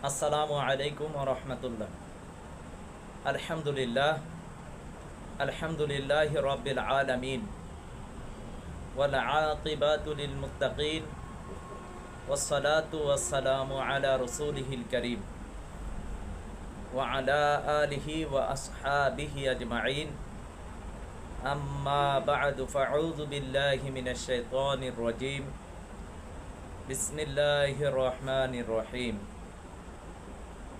আসসালামু আলাইকুম রহমতুল্লাহ আলহামদুলিল্লাহ আলহামদুলিল্লাহ রবিল আলমিন والعاقبات للمتقين والصلاة والسلام على رسوله الكريم وعلى آله وأصحابه أجمعين أما بعد فأعوذ بالله من الشيطان الرجيم بسم الله الرحمن الرحيم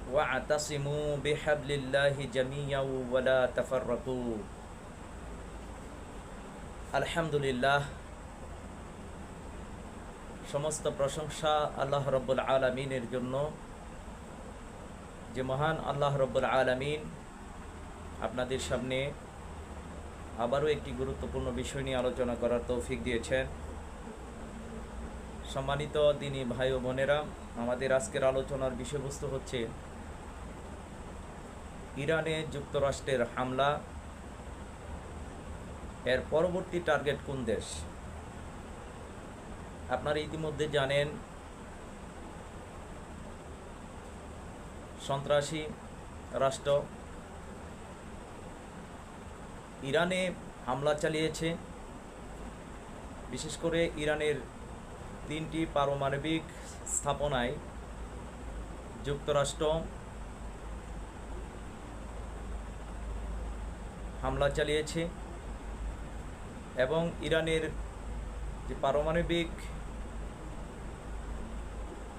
واعتصموا بحبل الله جميعا ولا تفرقوا আলহামদুলিল্লাহ সমস্ত প্রশংসা আল্লাহ রব্বুল আলমিনের জন্য যে মহান আল্লাহ রব্বুল আলমিন আপনাদের সামনে আবারও একটি গুরুত্বপূর্ণ বিষয় নিয়ে আলোচনা করার তৌফিক দিয়েছেন সম্মানিত দিনী ভাই ও বোনেরা আমাদের আজকের আলোচনার বিষয়বস্তু হচ্ছে ইরানে যুক্তরাষ্ট্রের হামলা। এর পরবর্তী টার্গেট কোন দেশ? আপনারা ইতিমধ্যে জানেন, সন্ত্রাসী রাষ্ট্র। ইরানে হামলা চালিয়েছে। বিশেষ করে ইরানের তিনটি পারমাণবিক স্থাপনায় যুক্তরাষ্ট্র হামলা চালিয়েছে এবং ইরানের যে পারমাণবিক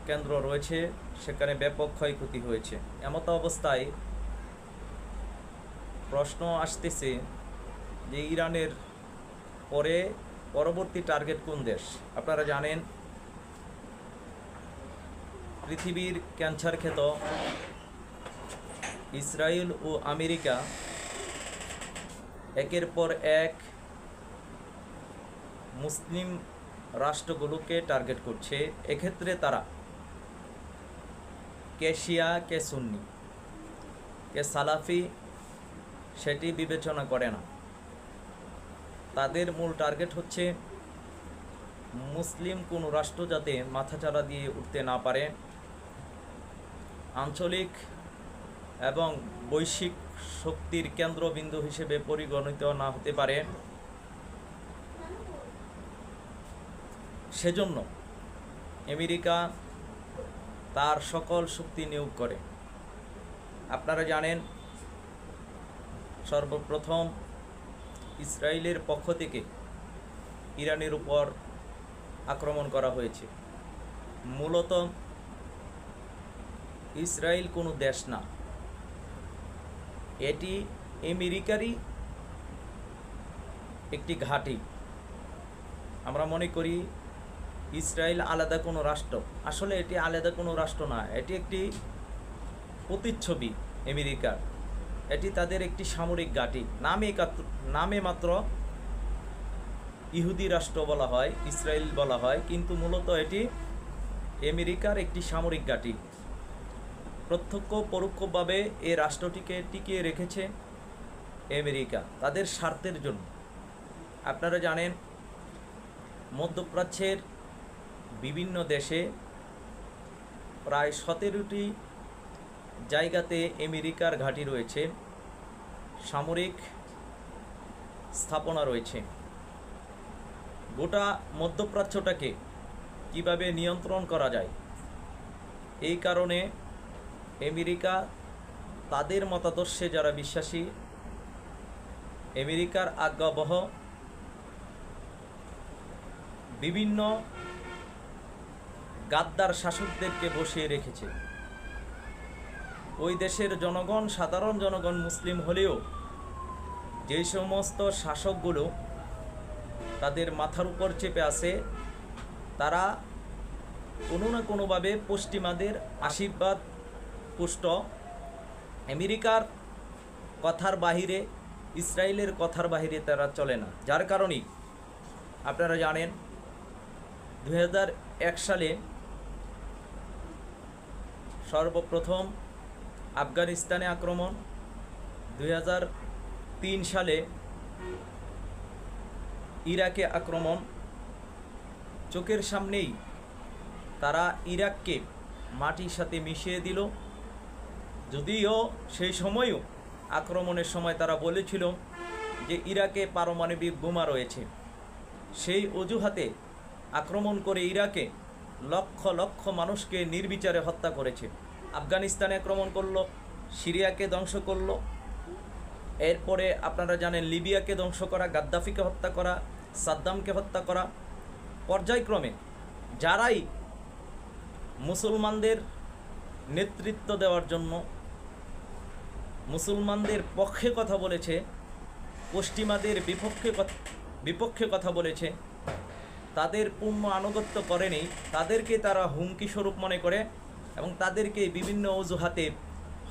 কেন্দ্র রয়েছে, সেখানে ব্যাপক ক্ষয়ক্ষতি হয়েছে। এমত অবস্থায় প্রশ্ন আসতেছে যে ইরানের পরে পরবর্তী টার্গেট কোন দেশ? আপনারা জানেন, পৃথিবীর ক্যান্সার খ্যাত ইসরায়েল ও আমেরিকা একের পর এক মুসলিম রাষ্ট্রগুলোকে টার্গেট করছে। এক্ষেত্রে তারা কে শিয়া, কে সুন্নি, কে সালাফি, সেটি বিবেচনা করে না। তাদের মূল টার্গেট হচ্ছে মুসলিম কোনো রাষ্ট্র যাতে মাথাচাড়া দিয়ে উঠতে না পারে। আঞ্চলিক এবং বৈশ্বিক শক্তির কেন্দ্রবিন্দু হিসেবে পরিগণিত না হতে পারে। সেজন্য আমেরিকা তার সকল শক্তি নিয়োগ করে। আপনারা জানেন, সর্বপ্রথম ইসরায়েলের পক্ষ থেকে ইরানের উপর আক্রমণ করা হয়েছে। মূলত ইসরায়েল কোনো দেশ না এটি আমেরিকারই একটি ঘাঁটি। আমরা মনে করি ইসরায়েল আলাদা কোনো রাষ্ট্র। আসলে এটি আলাদা কোনো রাষ্ট্র না, এটি একটি প্রতিচ্ছবি আমেরিকার। এটি তাদের একটি সামরিক ঘাঁটি। নামে নামে মাত্র ইহুদি রাষ্ট্র বলা হয়, ইসরায়েল বলা হয়, কিন্তু মূলত এটি আমেরিকার একটি সামরিক ঘাঁটি। প্রত্যক্ষ পরোক্ষভাবে এ রাষ্ট্রটিকে টিকিয়ে রেখেছে আমেরিকা, তাদের স্বার্থের জন্য। আপনারা জানেন, মধ্যপ্রাচ্যের বিভিন্ন দেশে প্রায় সতেরোটি জায়গাতে আমেরিকার ঘাঁটি রয়েছে, সামরিক স্থাপনা রয়েছে। গোটা মধ্যপ্রাচ্যটাকে কীভাবে নিয়ন্ত্রণ করা যায়? এই কারণে আমেরিকা তাদের মতাদর্শে যারা বিশ্বাসী, আমেরিকার আজ্ঞাবহ বিভিন্ন গাদ্দার শাসকদেরকে বসিয়ে রেখেছে। ওই দেশের জনগণ, সাধারণ জনগণ মুসলিম হলেও যে সমস্ত শাসকগুলো তাদের মাথার উপর চেপে আছে, তারা কোনো না কোনোভাবে পশ্চিমাদের আশীর্বাদ পুষ্ট। আমেরিকার কথার বাহিরে, ইসরায়েলের কথার বাহিরে তারা চলে না। যার কারণেই আপনারা জানেন দু হাজার এক সালে সর্বপ্রথম আফগানিস্তানে আক্রমণ দু হাজার তিন সালে ইরাকে আক্রমণ। চোখের সামনেই তারা ইরাককে মাটির সাথে মিশিয়ে দিল। যদিও সেই সময়ও আক্রমণের সময় তারা বলেছিল যে ইরাকে পারমাণবিক বোমা রয়েছে। সেই অজুহাতে আক্রমণ করে ইরাকে লক্ষ লক্ষ মানুষকে নির্বিচারে হত্যা করেছে। আফগানিস্তানে আক্রমণ করল, সিরিয়াকে ধ্বংস করল। এরপরে আপনারা জানেন লিবিয়াকে ধ্বংস করা, গাদ্দাফিকে হত্যা করা, সাদ্দামকে হত্যা করা। পর্যায়ক্রমে যারাই মুসলমানদের নেতৃত্ব দেওয়ার জন্য মুসলমানদের পক্ষে কথা বলেছে, পশ্চিমাদের বিপক্ষে বিপক্ষে কথা বলেছে। তাদের পূর্ণ আনুগত্য করেনি, তাদেরকে তারা হুমকি স্বরূপ মনে করে এবং তাদেরকে বিভিন্ন অজুহাতে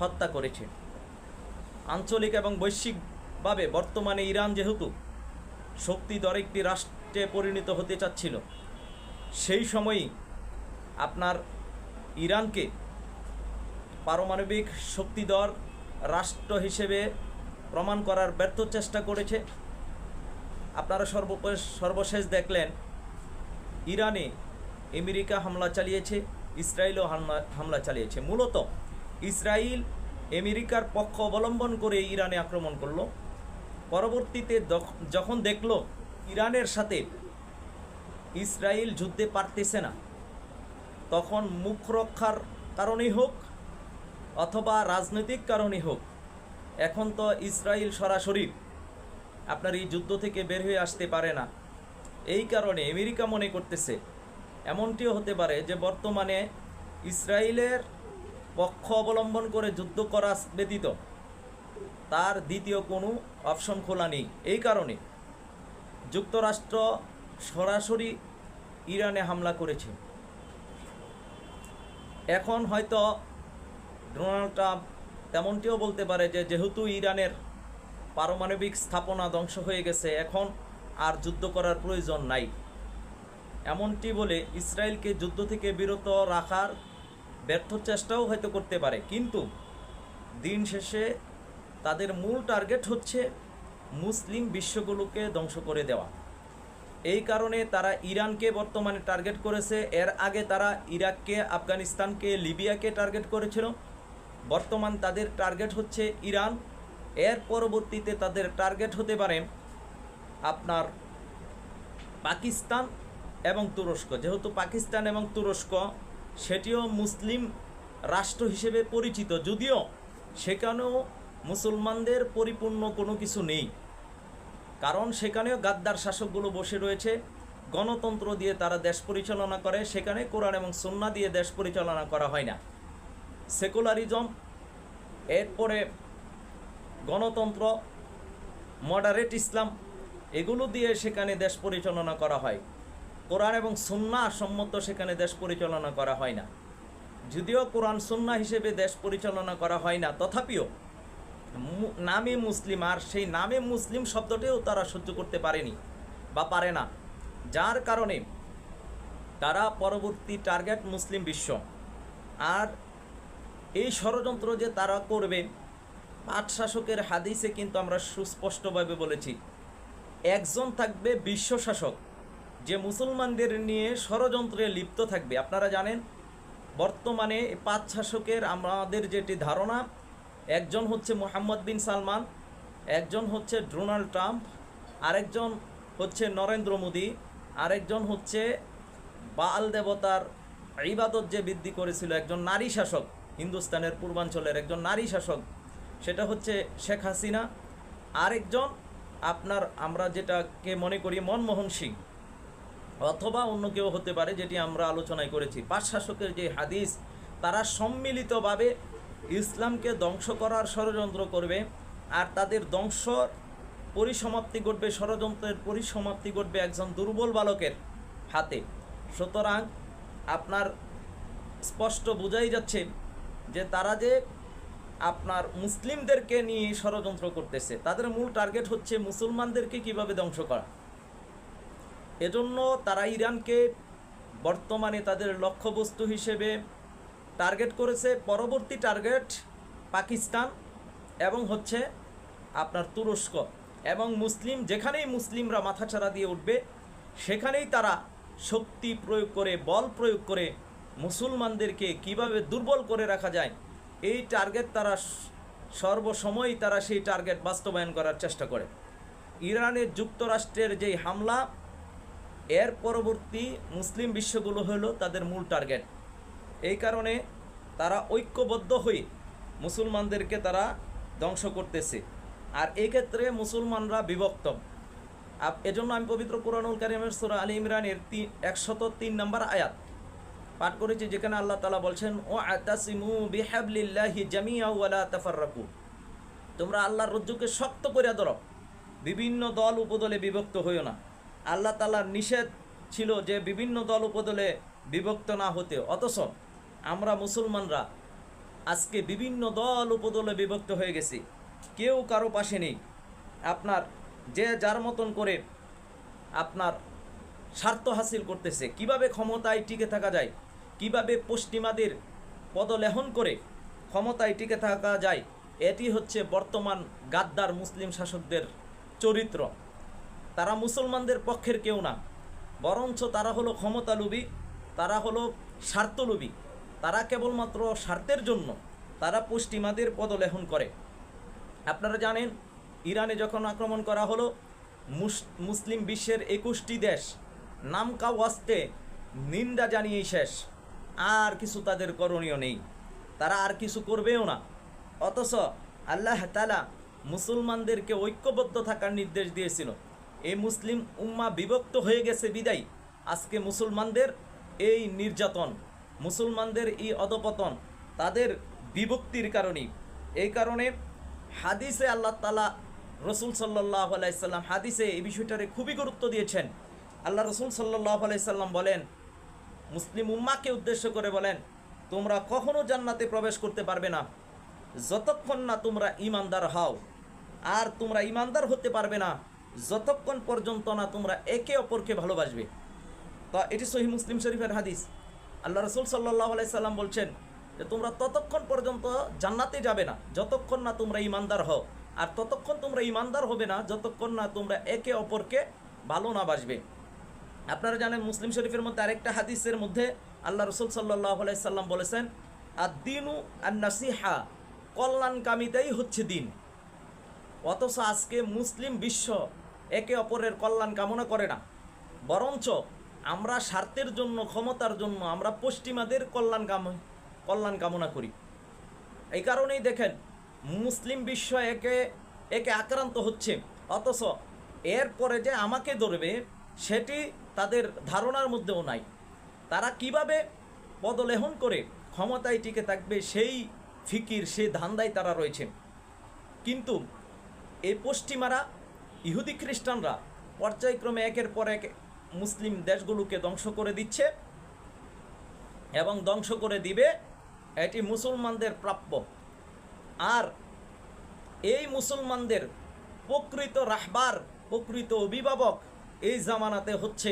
হত্যা করেছে। আঞ্চলিক এবং বৈশ্বিকভাবে বর্তমানে ইরান যেহেতু শক্তিধর একটি রাষ্ট্রে পরিণত হতে চাচ্ছিল, সেই সময়ই আপনার ইরানকে পারমাণবিক শক্তিধর রাষ্ট্র হিসেবে প্রমাণ করার ব্যর্থ চেষ্টা করেছে। আপনারা সর্বশেষ সর্বশেষ দেখলেন, ইরানে আমেরিকা হামলা চালিয়েছে, ইসরায়েলও হামলা হামলা চালিয়েছে। মূলত ইসরায়েল আমেরিকার পক্ষ অবলম্বন করে ইরানে আক্রমণ করল। পরবর্তীতে যখন দেখল ইরানের সাথে ইসরায়েল যুদ্ধে পারতেছে না, তখন মুখ রক্ষার কারণেই হোক অথবা রাজনৈতিক কারণেই হোক, এখন তো ইসরায়েল সরাসরি আপনার এই যুদ্ধ থেকে বের হয়ে আসতে পারে না। এই কারণে আমেরিকা মনে করতেছে, এমনটিও হতে পারে যে বর্তমানে ইসরায়েলের পক্ষ অবলম্বন করে যুদ্ধ করা ব্যতীত তার দ্বিতীয় কোনো অপশন খোলা নেই। এই কারণে যুক্তরাষ্ট্র সরাসরি ইরানে হামলা করেছে। এখন হয়তো ডোনাল্ড ট্রাম্প তেমনটিও বলতে পারে যে যেহেতু ইরানের পারমাণবিক স্থাপনা ধ্বংস হয়ে গেছে, এখন আর যুদ্ধ করার প্রয়োজন নাই। এমনটি বলে ইসরায়েলকে যুদ্ধ থেকে বিরত রাখার ব্যর্থ চেষ্টাও হয়তো করতে পারে, কিন্তু দিন শেষে তাদের মূল টার্গেট হচ্ছে মুসলিম বিশ্বগুলোকে ধ্বংস করে দেওয়া। এই কারণে তারা ইরানকে বর্তমানে টার্গেট করেছে। এর আগে তারা ইরাককে, আফগানিস্তানকে, লিবিয়াকে টার্গেট করেছিল। বর্তমান তাদের টার্গেট হচ্ছে ইরান। এর পরবর্তীতে তাদের টার্গেট হতে পারে আপনার পাকিস্তান এবং তুরস্ক। যেহেতু পাকিস্তান এবং তুরস্ক সেটিও মুসলিম রাষ্ট্র হিসেবে পরিচিত, যদিও সেখানেও মুসলমানদের পরিপূর্ণ কোনো কিছু নেই। কারণ সেখানেও গাদ্দার শাসকগুলো বসে রয়েছে। গণতন্ত্র দিয়ে তারা দেশ পরিচালনা করে, সেখানে কোরআন এবং সন্না দিয়ে দেশ পরিচালনা করা হয় না। সেকুলারিজম এরপরে গণতন্ত্র মডারেট ইসলাম এগুলো দিয়ে সেখানে দেশ পরিচালনা করা হয়। কোরআন এবং সুন্না সম্মত সেখানে দেশ পরিচালনা করা হয় না। যদিও কোরআন সুন্না হিসেবে দেশ পরিচালনা করা হয় না, তথাপিও নামে মুসলিম, আর সেই নামে মুসলিম শব্দটিও তারা সহ্য করতে পারেনি বা পারে না। যার কারণে তারা পরবর্তী টার্গেট মুসলিম বিশ্ব। আর এই ষড়যন্ত্র যে তারা করবে পাট শাসকের হাদিসে কিন্তু আমরা সুস্পষ্টভাবে বলেছি। একজন থাকবে বিশ্ব শাসক যে মুসলমানদের নিয়ে ষড়যন্ত্রে লিপ্ত থাকবে। আপনারা জানেন, বর্তমানে পাঁচ শাসকের আমাদের যেটি ধারণা, একজন হচ্ছে মোহাম্মদ বিন সালমান, একজন হচ্ছে ডোনাল্ড ট্রাম্প, আরেকজন হচ্ছে নরেন্দ্র মোদী, আরেকজন হচ্ছে বাল দেবতার ইবাদত যে বৃদ্ধি করেছিল একজন নারী শাসক। হিন্দুস্তানের পূর্বাঞ্চলের একজন নারী শাসক, সেটা হচ্ছে শেখ হাসিনা। আরেকজন, আপনার আমরা যেটাকে মনে করি মনমোহন সিং, অথবা অন্য কেউ হতে পারে যেটি আমরা আলোচনায় করেছি। পাঁচ শাসকের যে হাদিস, তারা সম্মিলিতভাবে ইসলামকে ধ্বংস করার ষড়যন্ত্র করবে, আর তাদের ধ্বংস পরিসমাপ্তি ঘটবে, ষড়যন্ত্রের পরিসমাপ্তি ঘটবে একজন দুর্বল বালকের হাতে। সুতরাং, আপনার স্পষ্ট বোঝাই যাচ্ছে যে তারা যে আপনার মুসলিমদেরকে নিয়ে ষড়যন্ত্র করতেছে, তাদের মূল টার্গেট হচ্ছে মুসলমানদেরকে কীভাবে ধ্বংস করা। এজন্য তারা ইরানকে বর্তমানে তাদের লক্ষ্যবস্তু হিসেবে টার্গেট করেছে। পরবর্তী টার্গেট পাকিস্তান এবং হচ্ছে আপনার তুরস্ক এবং মুসলিম, যেখানেই মুসলিমরা মাথাচাড়া দিয়ে উঠবে, সেখানেই তারা শক্তি প্রয়োগ করে, বল প্রয়োগ করে মুসলমানদেরকে কীভাবে দুর্বল করে রাখা যায়, এই টার্গেট তারা সর্বসময়ই তারা সেই টার্গেট বাস্তবায়ন করার চেষ্টা করে। ইরানের যুক্তরাষ্ট্রের যেই হামলা, এর পরবর্তী মুসলিম বিশ্বগুলো হলো তাদের মূল টার্গেট এই কারণে তারা ঐক্যবদ্ধ হয়ে মুসলমানদেরকে তারা ধ্বংস করতেছে। আর এক্ষেত্রে মুসলমানরা বিভক্ত। এজন্য আমি পবিত্র কোরআনুল কারিমের সুরা আলী ইমরানের তিন একশত তিন নম্বর আয়াত পাঠ করেছি যেখানে আল্লাহ তালা বলছেন ও আতাসিমু বিহাবলিল্লাহি জামিয়া ওয়ালা তাফাররাকু। তোমরা আল্লাহর রজ্জুকে শক্ত করে ধরো। বিভিন্ন দল উপদলে বিভক্ত হইও না। আল্লাহ তালার নিষেধ ছিল যে বিভিন্ন দল উপদলে বিভক্ত না হতে। অথচ আমরা মুসলমানরা আজকে বিভিন্ন দল উপদলে বিভক্ত হয়ে গেছি। কেউ কারও পাশে নেই। আপনার যে যার মতন করে আপনার স্বার্থ হাসিল করতেছে। কীভাবে ক্ষমতায় টিকে থাকা যায়? কীভাবে পশ্চিমাদের পদলেহন করে ক্ষমতায় টিকে থাকা যায়, এটি হচ্ছে বর্তমান গাদ্দার মুসলিম শাসকদের চরিত্র। তারা মুসলমানদের পক্ষের কেউ না, বরঞ্চ তারা হলো ক্ষমতালোভী তারা হলো স্বার্থলোভী তারা কেবলমাত্র স্বার্থের জন্য তারা পশ্চিমাদের পদলেহন করে। আপনারা জানেন, ইরানে যখন আক্রমণ করা হলো মুসলিম বিশ্বের একুশটি দেশ নামকা ওয়াস্তে নিন্দা জানিয়েই শেষ। আর কিছু তাদের করণীয় নেই। তারা আর কিছু করবেও না। অথচ আল্লাহ তালা মুসলমানদেরকে ঐক্যবদ্ধ থাকার নির্দেশ দিয়েছিল। এই মুসলিম উম্মা বিভক্ত হয়ে গেছে বিদায়। আজকে মুসলমানদের এই নির্যাতন, মুসলমানদের এই অধপতন তাদের বিভক্তির কারণেই। এই কারণে হাদিসে আল্লাহ তালা রসুল সাল্লাহ আলাইসাল্লাম হাদিসে এই বিষয়টারে খুবই গুরুত্ব দিয়েছেন। আল্লাহ রসুল সাল্লাহ আলাইসাল্লাম বলেন মুসলিম উম্মাকে উদ্দেশ্য করে বলেন, তোমরা কখনো জান্নাতে প্রবেশ করতে পারবে না। যতক্ষণ না তোমরা ইমানদার হও, আর তোমরা ইমানদার হতে পারবে না, যতক্ষণ পর্যন্ত না তোমরা একে অপরকে ভালোবাসবে। তো এটি সহি মুসলিম শরীফের হাদিস। আল্লাহ রসুল সাল্লাহ আলাইসাল্লাম বলছেন যে, তোমরা ততক্ষণ পর্যন্ত জান্নাতে যাবে না, যতক্ষণ না তোমরা ইমানদার হও, আর ততক্ষণ তোমরা ইমানদার হবে না, যতক্ষণ না তোমরা একে অপরকে ভালো না বাসবে। আপনারা জানেন মুসলিম শরীফের মধ্যে আরেকটা হাদিসের মধ্যে আল্লাহ রসুল সাল্লাহ আলাইসাল্লাম বলেছেন আর দিনু আর নাসিহা কল্যাণকামিতাই হচ্ছে দিন। অথচ আজকে মুসলিম বিশ্ব একে অপরের কল্যাণ কামনা করে না। বরঞ্চ আমরা স্বার্থের জন্য, ক্ষমতার জন্য আমরা পশ্চিমাদের কল্যাণ কাম, কল্যাণ কামনা করি। এই কারণেই দেখেন, মুসলিম বিশ্ব একে একে আক্রান্ত হচ্ছে। অথচ এরপরে যে আমাকে ধরবে সেটি তাদের ধারণার মধ্যেও নাই। তারা কীভাবে পদলেহন করে ক্ষমতায় টিকে থাকবে সেই ফিকির, সেই ধান্দায় তারা রয়েছে কিন্তু এই পশ্চিমারা, ইহুদি খ্রিস্টানরা পর্যায়ক্রমে একের পর এক মুসলিম দেশগুলোকে ধ্বংস করে দিচ্ছে এবং ধ্বংস করে দিবে এটি মুসলমানদের প্রাপ্য। আর এই মুসলমানদের প্রকৃত রাহবার, প্রকৃত অভিভাবক এই জামানাতে হচ্ছে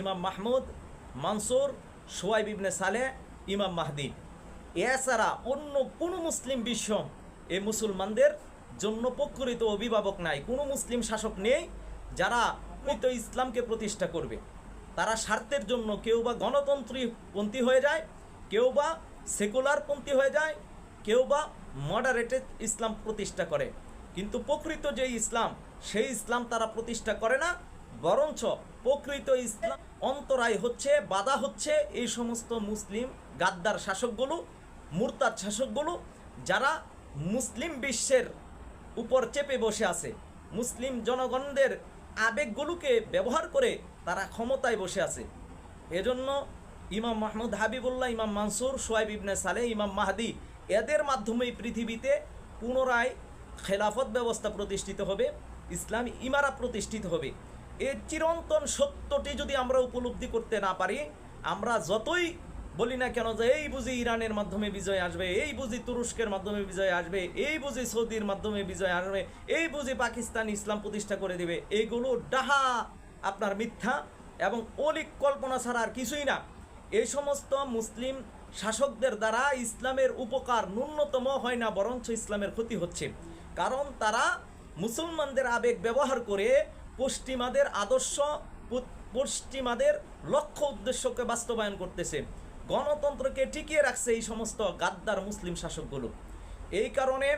ইমাম মাহমুদ, মানসুর, সোয়াইব ইবনে সালে, ইমাম মাহদি। এছাড়া অন্য কোনো মুসলিম বিশ্ব এই মুসলমানদের জন্য প্রকৃত অভিভাবক নাই। কোনো মুসলিম শাসক নেই যারা প্রকৃত ইসলামকে প্রতিষ্ঠা করবে। তারা স্বার্থের জন্য কেউ বা গণতন্ত্রী পন্থী হয়ে যায়, কেউ বা সেকুলার পন্থী হয়ে যায়, কেউ বা মডারেটেড ইসলাম প্রতিষ্ঠা করে। কিন্তু প্রকৃত যে ইসলাম, সেই ইসলাম তারা প্রতিষ্ঠা করে না। বরঞ্চ প্রকৃত ইসলাম অন্তরায় হচ্ছে, বাধা হচ্ছে এই সমস্ত মুসলিম গাদ্দার শাসকগুলো, মুরতাদ শাসকগুলো, যারা মুসলিম বিশ্বের উপর চেপে বসে আছে। মুসলিম জনগণদের আবেগগুলোকে ব্যবহার করে তারা ক্ষমতায় বসে আছে। এজন্য ইমাম মাহমুদ হাবিবুল্লাহ, ইমাম মানসুর, সোয়াইব ইবনে সালে, ইমাম মাহাদি এদের মাধ্যমেই পৃথিবীতে পুনরায় খেলাফত ব্যবস্থা প্রতিষ্ঠিত হবে, ইসলামী ইমারা প্রতিষ্ঠিত হবে। এর চিরন্তন সত্যটি যদি আমরা উপলব্ধি করতে না পারি, আমরা যতই বলি না কেন যে এই বুঝি ইরানের মাধ্যমে বিজয় আসবে, এই বুঝি তুরস্কের মাধ্যমে বিজয় আসবে, এই বুঝি সৌদির মাধ্যমে বিজয় আসবে, এই বুঝি পাকিস্তান ইসলাম প্রতিষ্ঠা করে দেবে এইগুলো ডাহা আপনার মিথ্যা এবং অলিক কল্পনা ছাড়া আর কিছুই না। এই সমস্ত মুসলিম শাসকদের দ্বারা ইসলামের উপকার ন্যূনতম হয় না, বরঞ্চ ইসলামের ক্ষতি হচ্ছে। কারণ তারা মুসলমানদের আবেগ ব্যবহার করে পশ্চিমাদের আদর্শ পশ্চিমাদের লক্ষ্য উদ্দেশ্যকে বাস্তবায়ন করতেছে। গণতন্ত্রকে টিকিয়ে রাখছে এই সমস্ত গাদ্দার মুসলিম শাসকগুলো। এই কারণে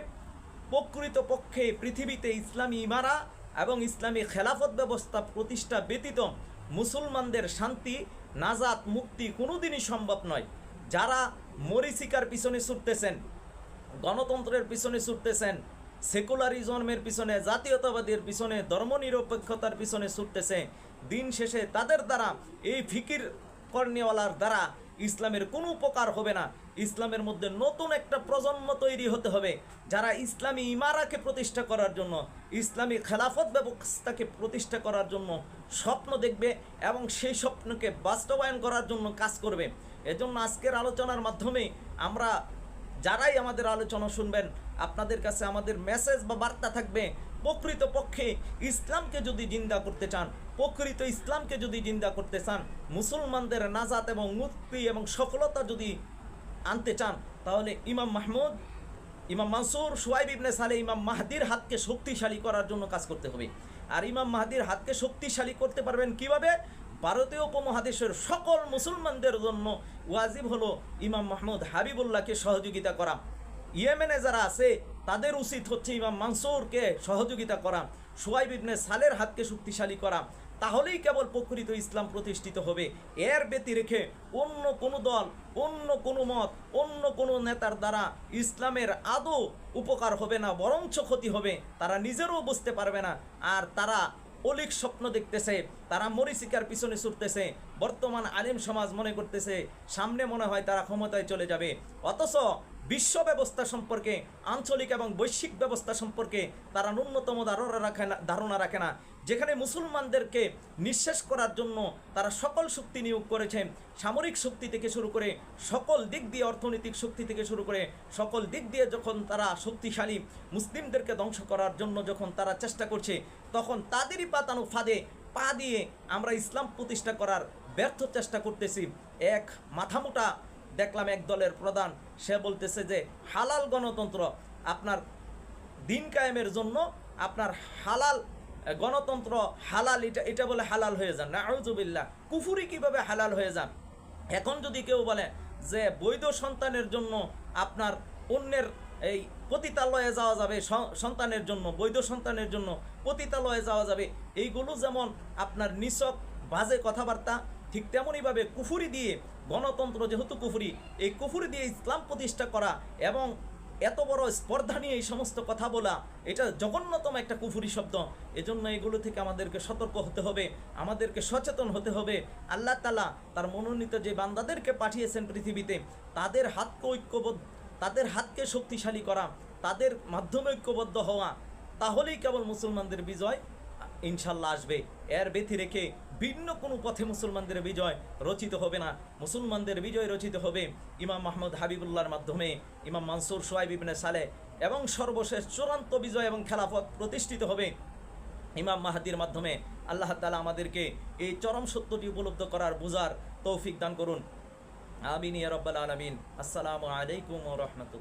প্রকৃতপক্ষে পৃথিবীতে ইসলামী ইমারা এবং ইসলামী খেলাফত ব্যবস্থা প্রতিষ্ঠা ব্যতীত মুসলমানদের শান্তি, নাজাত, মুক্তি কোনোদিনই সম্ভব নয়। যারা মরিচিকার পিছনে ছুটতেছেন, গণতন্ত্রের পিছনে ছুটতেছেন সেকুলারিজমের পিছনে, জাতীয়তাবাদের পিছনে, ধর্মনিরপেক্ষতার পিছনে ছুটতেছে। দিন শেষে তাদের দ্বারা, এই ফিকির কর্নেওয়ালার দ্বারা ইসলামের কোনো উপকার হবে না। ইসলামের মধ্যে নতুন একটা প্রজন্ম তৈরি হতে হবে, যারা ইসলামী ইমারাকে প্রতিষ্ঠা করার জন্য, ইসলামী খেলাফত ব্যবস্থাকে প্রতিষ্ঠা করার জন্য স্বপ্ন দেখবে এবং সেই স্বপ্নকে বাস্তবায়ন করার জন্য কাজ করবে। এজন্য আজকের আলোচনার মাধ্যমে আমরা যারাই আমাদের আলোচনা শুনবেন আপনাদের কাছে আমাদের মেসেজ বা বার্তা থাকবে প্রকৃত পক্ষে ইসলামকে যদি জিন্দা করতে চান, প্রকৃত ইসলামকে যদি জিন্দা করতে চান, মুসলমানদের নাজাত এবং মুক্তি এবং সফলতা যদি আনতে চান, তাহলে ইমাম মাহমুদ, ইমাম মানসুর, সোয়াইব ইবনে সালে ইমাম মাহাদির হাতকে শক্তিশালী করার জন্য কাজ করতে হবে। আর ইমাম মাহাদির হাতকে শক্তিশালী করতে পারবেন কীভাবে? ভারতীয় উপমহাদেশের সকল মুসলমানদের জন্য ওয়াজিব হলো ইমাম মাহমুদ হাবিবুল্লাহকে সহযোগিতা করা। ইয়েমেনে যারা আছে, তাদের উচিত হচ্ছে ইমাম মানসুরকে সহযোগিতা করা সোয়াইব ইবনে সালের হাতকে শক্তিশালী করা। তাহলেই কেবল প্রকৃত ইসলাম প্রতিষ্ঠিত হবে। এর ব্যতি রেখে অন্য কোনো দল, অন্য কোনো মত, অন্য কোনো নেতার দ্বারা ইসলামের আদৌ উপকার হবে না, বরঞ্চ ক্ষতি হবে। তারা নিজেরও বুঝতে পারবে না। আর তারা অলিক স্বপ্ন দেখতেছে, তারা মরিচিকার পিছনে ছুটতেছে, বর্তমান আলিম সমাজ মনে করতেছে, সামনে মনে হয় তারা ক্ষমতায় চলে যাবে। অথচ বিশ্ব ব্যবস্থা সম্পর্কে, আঞ্চলিক এবং বৈশ্বিক ব্যবস্থা সম্পর্কে তারা ন্যূনতম ধারণা রাখে না, ধারণা রাখে না। যেখানে মুসলমানদেরকে নিঃশেষ করার জন্য তারা সকল শক্তি নিয়োগ করেছেন সামরিক শক্তি থেকে শুরু করে সকল দিক দিয়ে, অর্থনৈতিক শক্তি থেকে শুরু করে সকল দিক দিয়ে যখন তারা শক্তিশালী মুসলিমদেরকে ধ্বংস করার জন্য যখন তারা চেষ্টা করছে, তখন তাদেরই পাতানো ফাঁদে পা দিয়ে আমরা ইসলাম প্রতিষ্ঠা করার ব্যর্থ চেষ্টা করতেছি। এক মাথামোটা দেখলাম এক দলের প্রধান, সে বলতেছে যে, হালাল গণতন্ত্র আপনার দিন কায়েমের জন্য আপনার হালাল গণতন্ত্র হালাল, এটা এটা বলে হালাল হয়ে যান। নাউজুবিল্লাহ, কুফুরি কীভাবে হালাল হয়ে যান? এখন যদি কেউ বলে যে, বৈধ সন্তানের জন্য আপনার অন্যের এই পতিতালয়ে যাওয়া যাবে সন্তানের জন্য, বৈধ সন্তানের জন্য পতিতালয়ে যাওয়া যাবে, এইগুলো যেমন আপনার নিছক বাজে কথাবার্তা, ঠিক তেমনইভাবে কুফুরি দিয়ে গণতন্ত্র যেহেতু কুফুরি, এই কুফুরি দিয়ে ইসলাম প্রতিষ্ঠা করা এবং এত বড় স্পর্ধা নিয়ে এই সমস্ত কথা বলা, এটা জঘন্যতম একটা কুফুরি শব্দ। এজন্য এগুলো থেকে আমাদেরকে সতর্ক হতে হবে, আমাদেরকে সচেতন হতে হবে। আল্লাহ তালা তার মনোনীত যে বান্দাদেরকে পাঠিয়েছেন পৃথিবীতে, তাদের হাতকে ঐক্যবদ্ধ, তাদের হাতকে শক্তিশালী করা, তাদের মাধ্যমে ঐক্যবদ্ধ হওয়া, তাহলেই কেবল মুসলমানদের বিজয় ইনশাল্লাহ আসবে। এর ব্যথি রেখে ভিন্ন কোনো পথে মুসলমানদের বিজয় রচিত হবে না। মুসলমানদের বিজয় রচিত হবে ইমাম মাহমুদ হাবিবুল্লাহর মাধ্যমে। ইমাম মানসুর সোয়াইব ইবনে সালে এবং সর্বশেষ চূড়ান্ত বিজয় এবং খেলাফত প্রতিষ্ঠিত হবে ইমাম মাহাদির মাধ্যমে। আল্লাহ তালা আমাদেরকে এই চরম সত্যটি উপলব্ধ করার বুঝার তৌফিক দান করুন। আমিন ইয়া রব্বাল আলমিন। আসসালামু আলাইকুম রহমতুল